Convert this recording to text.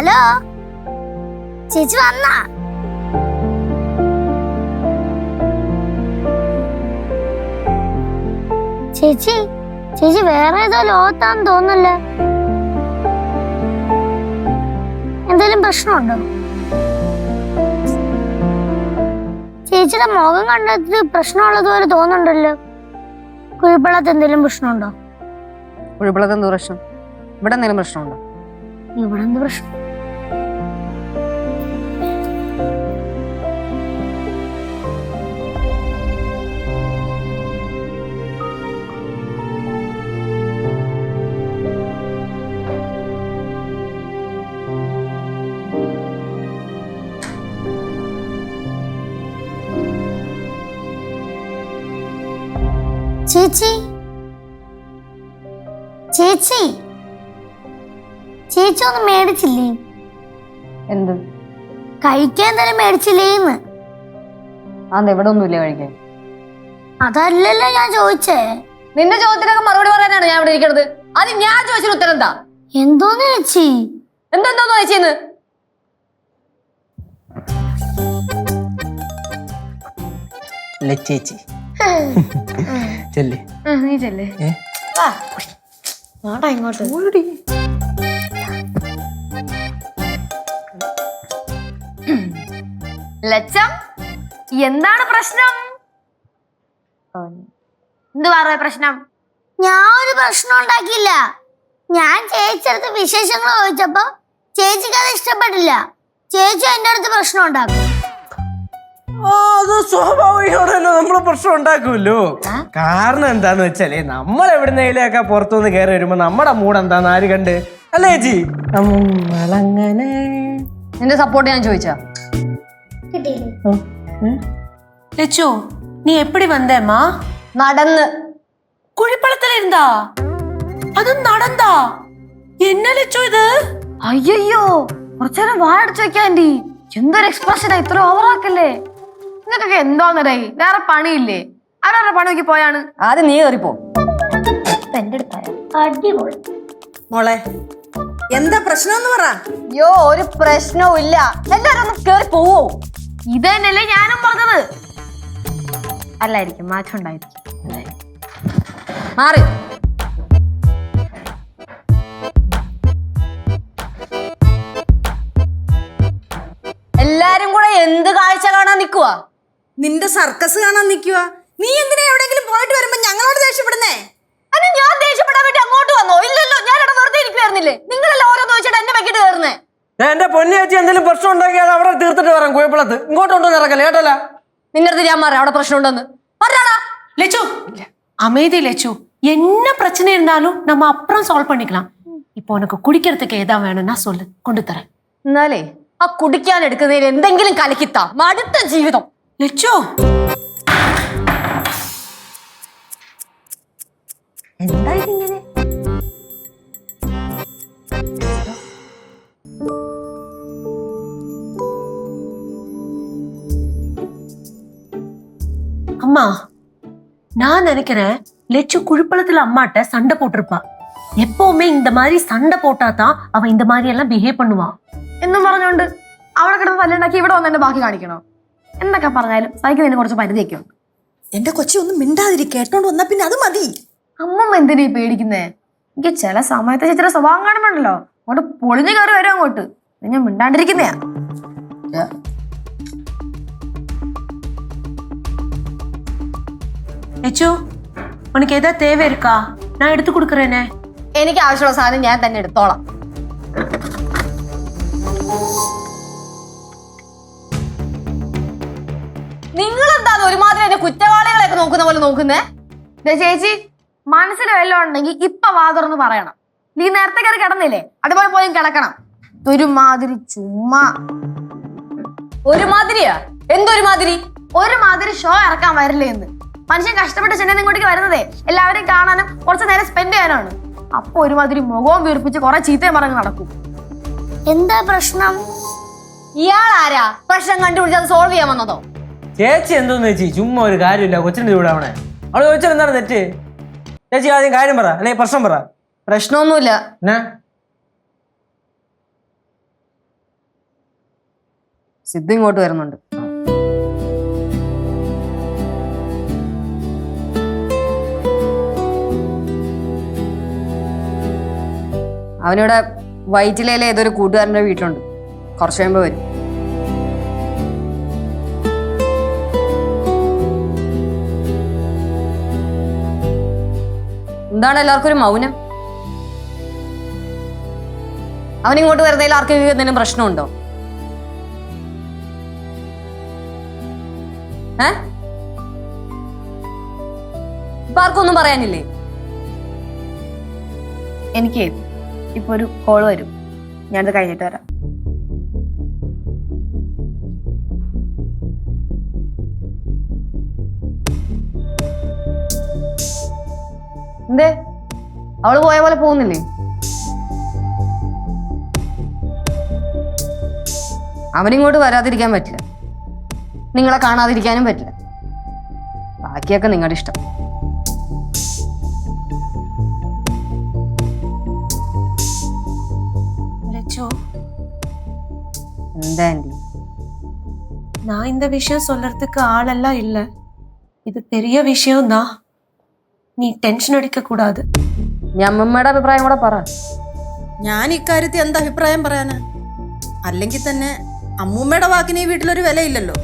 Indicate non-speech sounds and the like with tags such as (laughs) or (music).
Hello? ചേച്ചി വന്നാ. ചേച്ചി ചേച്ചി വേറെ ഏതോ ലോകത്താന്ന് തോന്നല്ലേ എന്തെങ്കിലും പ്രശ്നമുണ്ടോ? ചേച്ചിയുടെ മുഖം കണ്ടിട്ട് പ്രശ്നമുള്ളതുപോലെ തോന്നുന്നുണ്ടല്ലോ. കുഴിപ്പള്ളത്ത് എന്തെങ്കിലും പ്രശ്നമുണ്ടോ? കുഴിപ്പള്ളത്ത് എന്ത് പ്രശ്നം? ഇവിടെ എന്തെങ്കിലും പ്രശ്നമുണ്ടോ? ഇവിടെ എന്ത് പ്രശ്നം? ചേച്ചി? ചേച്ചി? ചേച്ചി ഒന്നും മേടിച്ചില്ലേ? എന്ത്? കഴിക്കാൻ തന്നെ മേടിച്ചില്ലേന്ന്. അതെന്താ ഇവിടെ ഒന്നുമില്ല കഴിക്കാൻ? അതല്ലല്ലോ ഞാൻ ചോദിച്ചേ. നിന്റെ ചോദ്യത്തിനൊക്കെ മറുപടി പറയാനാണ് ഞാൻ ഇവിടെ ഇരിക്കുന്നത് അത് ഞാൻ ചോദിച്ചതിന് ഉത്തരം എന്താ? എന്തോന്ന് ചേച്ചി? എന്തെന്തോന്ന് ചേച്ചിന്ന്? ലച്ചേച്ചി (laughs) ചെല്ലേ. നീ ചെല്ലേ. ഏ? വാടാ ഇങ്ങോട്ട്. ലച്ചം എന്താണ് പ്രശ്നം? എന്ത് പറയാ പ്രശ്നം? ഞാൻ ഒരു പ്രശ്നം ഉണ്ടാക്കിയില്ല. ഞാൻ ചേച്ചിയടുത്ത് വിശേഷങ്ങൾ ചോദിച്ചപ്പോ ചേച്ചിക്ക് അത് ഇഷ്ടപ്പെട്ടില്ല. ചേച്ചി എന്റെ അടുത്ത് പ്രശ്നം ഉണ്ടാക്കും. അത് സ്വാഭാവികമാണല്ലോ. നമ്മൾ പ്രശ്നം ഉണ്ടാക്കുമല്ലോ. കാരണം എന്താന്ന് വെച്ചാൽ നമ്മൾ എവിടുന്നേലൊക്കെ പുറത്തുനിന്ന് കയറി വരുമ്പോ നമ്മുടെ മൂഡ് എന്താന്ന് ആര് കണ്ട്? അല്ലേ ജി നമ്മളങ്ങനെ. നിന്റെ സപ്പോർട്ട് ഞാൻ ചോദിച്ചാ? ലച്ചു നീ എപ്പടി വന്നേമ്മാ നടന്ന്. കുഴിപ്പളത്തിലിരുന്നാ അത് നടന്താ എന്നെ ലച്ചു ഇത്? അയ്യോ കുറച്ചേരം വാഴടിച്ചു വെക്കാണ്ടി എന്തൊരു എക്സ്പ്രഷനാ ഇത്ര ഓവറാക്കല്ലേ നിങ്ങൾക്കൊക്കെ എന്തോന്നടേ? വേറെ പണിയില്ലേ? ആരാരുടെ പണി നോക്കി പോയാണ്? ആദ്യം നീ കയറിപ്പോ എന്റെ അടുത്തായ അടിപൊളി. മോളെ എന്താ പ്രശ്നം എന്ന് പറ. അയ്യോ ഒരു പ്രശ്നവും ഇല്ല. എല്ലാരും ഒന്ന് കേറി പോവോ. ഇത് തന്നെയല്ലേ ഞാനും പറഞ്ഞത്. അല്ലായിരിക്കും മാറ്റം ഉണ്ടായിരിക്കും. മാറി. എല്ലാരും കൂടെ എന്ത് കാഴ്ച കാണാൻ നിക്കുവാ? നിന്റെ സർക്കസ് കാണാൻ നിൽക്കുക നീ എന്തിനാ എവിടെയെങ്കിലും പോയിട്ട് വരുമ്പോ ഞങ്ങളോട് ദേഷ്യപ്പെടുന്നേ അത് ഞാൻ ദേഷ്യപ്പെടാൻ വേണ്ടി അങ്ങോട്ട് വന്നോ ഇല്ലല്ലോ ഞാൻ ഇവിടെ വെറുതെ ഇരിക്കുവായിരുന്നില്ലേ നിങ്ങളെല്ലാം ഓരോന്ന് വെച്ചിട്ട് എന്നെ വെക്കിട്ട് കയറുന്നേ ദേ, എന്റെ പൊന്നി ചേച്ചി എന്തെങ്കിലും പ്രശ്നം ഉണ്ടാക്കിയാൽ അവിടെ തീർത്തിട്ട് വരാം കുഴപ്പമില്ലാത്ത ഇങ്ങോട്ട് കൊണ്ടുവന്ന് ഇറക്കല്ലേ കേട്ടല്ല നിന്റെ അടുത്ത് ഞാൻ പറയാം അവിടെ പ്രശ്നം ഉണ്ടെന്ന് പറയാടാ லெச்சு அமைதி லெச்சு என்ன பிரச்சனை இருந்தாலும் நம்ம அப்புறம் சால்வ் பண்ணிக்கலாம் இப்போ உனக்கு குடிக்கிறதுக்கு ஏதா வேணும்னா சொல்லு கொண்டு தரேன் എന്നാലേ ആ കുടിക്കാൻ എടുക്കുന്നതിൽ എന്തെങ്കിലും കലക്കിത്താ മടുത്ത ജീവിതം லெச்சு എന്താ ഇതിങ്ങനെ அம்மா நான் நினைக்கிறேன் லெச்சு குழிப்பழத்துல அம்மாட்ட சண்டை போட்டிருப்பா எப்பவுமே இந்த மாதிரி சண்டை போட்டாதான் அவ இந்த மாதிரி எல்லாம் பிஹேவ் பண்ணுவா എന്നും പറഞ്ഞോണ്ട് അവിടെ കിടന്ന് തല്ലുണ്ടാക്കി ഇവിടെ വന്ന് എന്റെ ബാക്കി കാണിക്കണോ എന്നൊക്കെ പറഞ്ഞാലും സഹിക്കുന്നതിന് കുറച്ച് പരിധിയൊക്കെ ഉണ്ട് എന്റെ കൊച്ചി ഒന്നും മിണ്ടാതിരി കേട്ടോണ്ട് വന്നാ പിന്നെ അത് മതി അമ്മമ്മ എന്തിനാ ഈ പേടിക്കുന്നേ എനിക്ക് ചില സമയത്ത് ചേച്ചിയുടെ സ്വഭാവം കാണുമ്പോണ്ടല്ലോ അങ്ങോട്ട് പൊളിഞ്ഞു കയറി വരും അങ്ങോട്ട് ഇത് ഞാൻ മിണ്ടാണ്ടിരിക്കുന്നയാ லெச்சு உனக்கு ஏதாவது தேவை இருக்கா நான் எடுத்து கொடுக்குறேனே എനിക്ക് ആവശ്യമുള്ള സാധനം ഞാൻ തന്നെ എടുത്തോളാം നിങ്ങൾ എന്താണ് ഒരുമാതിരി എന്നെ കുറ്റവാളികളെയൊക്കെ നോക്കുന്ന പോലെ നോക്കുന്നേ? ദേ ചേച്ചി മനസ്സിൽ വല്ലതും ഉണ്ടെങ്കിൽ ഇപ്പൊ വാതുറന്ന് പറയണം. നീ നേരത്തെ കയറി കിടന്നില്ലേ? അതുപോലെ പോയി കിടക്കണം. ഒരുമാതിരി ചുമ്മാ. ഒരുമാതിരിയാ? എന്തൊരുമാതിരി? ഒരുമാതിരി ഷോ ഇറക്കാൻ വരില്ലേ എന്ന് മനുഷ്യൻ കഷ്ടപ്പെട്ട് ചെന്നൈ ഇങ്ങോട്ടേക്ക് വരുന്നതേ. എല്ലാവരെയും കാണാനും കുറച്ച് നേരം സ്പെൻഡ് ചെയ്യാനാണ് അപ്പൊ ഒരുമാതിരി മുഖവും വീർപ്പിച്ച് കുറെ ചീത്തയും പറഞ്ഞ് നടക്കും. എന്താ പ്രശ്നം? ഇയാൾ ആരാ പ്രശ്നം കണ്ടുപിടിച്ച് അത് സോൾവ് ചെയ്യാൻ വന്നതോ? ചേച്ചി എന്തോന്ന് ചേച്ചി? ചുമ്മാ ഒരു കാര്യമില്ല. കൊച്ചിന്റെ കൂടെ അവനെ അവൾ ചോദിച്ചാൽ എന്താണ് തെറ്റ്? ചേച്ചി ആദ്യം കാര്യം പറ. അല്ലെ പ്രശ്നം പറ. പ്രശ്നമൊന്നുമില്ല. എന്നാ സിദ്ധു ഇങ്ങോട്ട് വരുന്നുണ്ട്. അവനിവിടെ വൈറ്റിലയിലെ ഏതൊരു കൂട്ടുകാരന്റെ വീട്ടിലുണ്ട്. കുറച്ച് കഴിയുമ്പോൾ വരും. എന്താണ് എല്ലാവർക്കും ഒരു മൗനം? അവൻ ഇങ്ങോട്ട് വരുന്നതിൽ ആർക്കെങ്കിലും എന്തെങ്കിലും പ്രശ്നമുണ്ടോ? ഏ? ഇപ്പൊ ആർക്കൊന്നും പറയാനില്ലേ? എനിക്ക് ഇപ്പൊ ഒരു കോൾ വരും. ഞാനത് കഴിഞ്ഞിട്ട് വരാം. എന്തേ അവള് പോയ പോലെ പോകുന്നില്ലേ അവനിങ്ങോട്ട് വരാതിരിക്കാൻ പറ്റില്ല നിങ്ങളെ കാണാതിരിക്കാനും പറ്റില്ല ബാക്കിയൊക്കെ നിങ്ങളുടെ ഇഷ്ടം லெச்சு എന്താ ആന്റി நான் இந்த விஷயம் சொல்றதுக்கு ஆளெல்லாம் இல்ல இது பெரிய விஷயம்தான் நீ നീ ടെൻഷൻ അടിക്കക്കൂടാതെ നീ അമ്മമ്മയുടെ അഭിപ്രായം കൂടെ പറ. ഞാൻ ഇക്കാര്യത്തിൽ എന്താ അഭിപ്രായം പറയാനാ? അല്ലെങ്കിൽ തന്നെ അമ്മൂമ്മയുടെ വാക്കിന് ഈ വീട്ടിലൊരു വിലയില്ലല്ലോ.